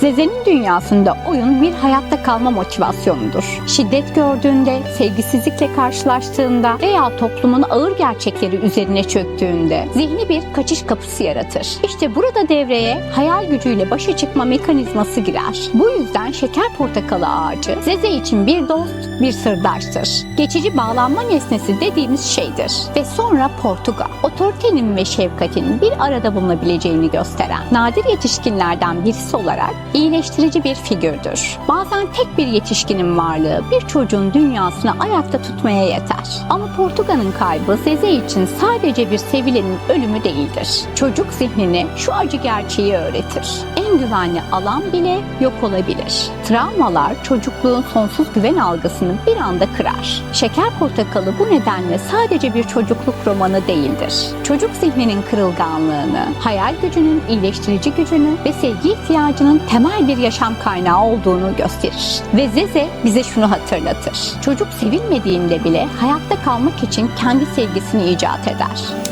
Zeze'nin dünyasında oyun bir hayatta kalma motivasyonudur. Şiddet gördüğünde, sevgisizlikle karşılaştığında veya toplumun ağır gerçekleri üzerine çöktüğünde zihni bir kaçış kapısı yaratır. İşte burada devreye hayal gücüyle başa çıkma mekanizması girer. Bu yüzden şeker portakalı ağacı Zeze için bir dost, bir sırdaştır. Geçici bağlanma nesnesi dediğimiz şeydir. Ve sonra Portuga, otoritenin ve şefkatin bir arada bulunabileceğini gösteren nadir yetişkinlerden birisi olarak iyileştirici bir figürdür. Bazen tek bir yetişkinin varlığı bir çocuğun dünyasını ayakta tutmaya yeter. Ama Portuga'nın kaybı Zeze için sadece bir sevilenin ölümü değildir. Çocuk zihnine şu acı gerçeği öğretir. En güvenli alan bile yok olabilir. Travmalar çocukluğun sonsuz güven algısını bir anda kırar. Şeker Portakalı bu nedenle sadece bir çocukluk romanı değildir. Çocuk zihninin kırılganlığını, hayal gücünün iyileştirici gücünü ve sevgi ihtiyacının temel bir yaşam kaynağı olduğunu gösterir. Ve Zeze bize şunu hatırlatır. Çocuk sevilmediğinde bile hayatta kalmak için kendi sevgisini icat eder.